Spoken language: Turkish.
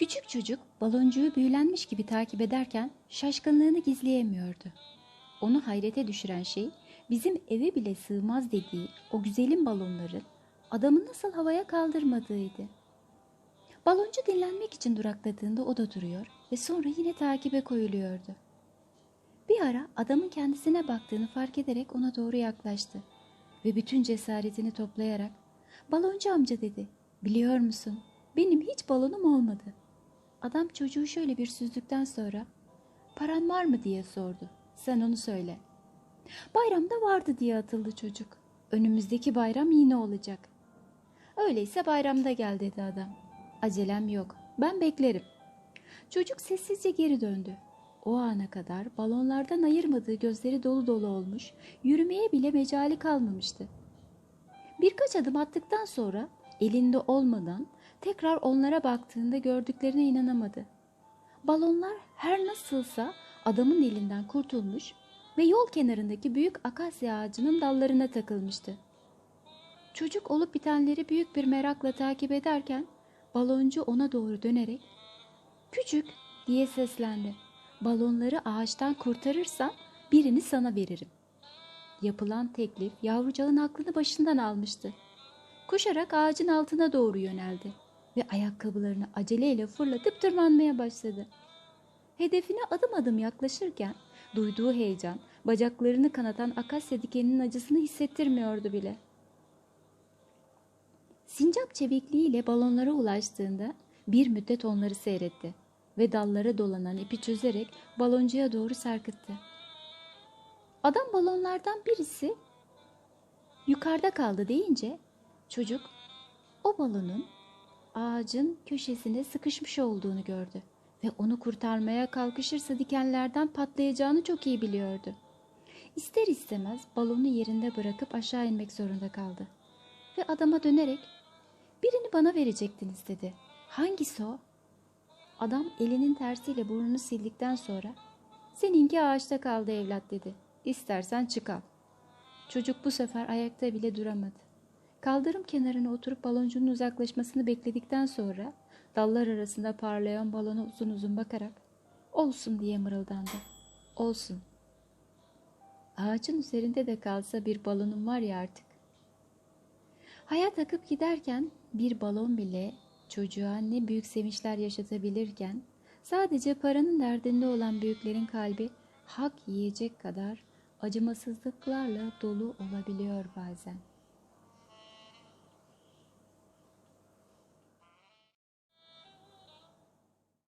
Küçük çocuk baloncuğu büyülenmiş gibi takip ederken şaşkınlığını gizleyemiyordu. Onu hayrete düşüren şey bizim eve bile sığmaz dediği o güzelim balonların adamı nasıl havaya kaldırmadığıydı. Baloncu dinlenmek için durakladığında o da duruyor ve sonra yine takibe koyuluyordu. Bir ara adamın kendisine baktığını fark ederek ona doğru yaklaştı ve bütün cesaretini toplayarak "Baloncu amca" dedi. "Biliyor musun? Benim hiç balonum olmadı." Adam çocuğu şöyle bir süzdükten sonra "Paran var mı?" diye sordu. "Sen onu söyle." Bayramda vardı diye atıldı çocuk. Önümüzdeki bayram yine olacak. Öyleyse bayramda gel dedi adam. Acelem yok. Ben beklerim. Çocuk sessizce geri döndü. O ana kadar balonlardan ayırmadığı gözleri dolu dolu olmuş, yürümeye bile mecali kalmamıştı. Birkaç adım attıktan sonra elinde olmadan tekrar onlara baktığında gördüklerine inanamadı. Balonlar her nasılsa adamın elinden kurtulmuş ve yol kenarındaki büyük akasya ağacının dallarına takılmıştı. Çocuk olup bitenleri büyük bir merakla takip ederken baloncu ona doğru dönerek "Küçük" diye seslendi. "Balonları ağaçtan kurtarırsan birini sana veririm." Yapılan teklif yavrucağın aklını başından almıştı. Koşarak ağacın altına doğru yöneldi ve ayakkabılarını aceleyle fırlatıp tırmanmaya başladı. Hedefine adım adım yaklaşırken duyduğu heyecan bacaklarını kanatan akasya dikeninin acısını hissettirmiyordu bile. Sincap çevikliğiyle balonlara ulaştığında bir müddet onları seyretti ve dallara dolanan ipi çözerek baloncuya doğru sarkıttı. Adam balonlardan birisi yukarıda kaldı deyince çocuk o balonun ağacın köşesine sıkışmış olduğunu gördü ve onu kurtarmaya kalkışırsa dikenlerden patlayacağını çok iyi biliyordu. İster istemez balonu yerinde bırakıp aşağı inmek zorunda kaldı. Ve adama dönerek birini bana verecektiniz dedi. Hangisi o? Adam elinin tersiyle burnunu sildikten sonra seninki ağaçta kaldı evlat dedi. İstersen çık al. Çocuk bu sefer ayakta bile duramadı. Kaldırım kenarına oturup baloncunun uzaklaşmasını bekledikten sonra dallar arasında parlayan balona uzun uzun bakarak olsun diye mırıldandı. Olsun. Ağacın üzerinde de kalsa bir balonum var ya artık. Hayat akıp giderken bir balon bile çocuğa ne büyük sevinçler yaşatabilirken sadece paranın derdinde olan büyüklerin kalbi hak yiyecek kadar acımasızlıklarla dolu olabiliyor bazen.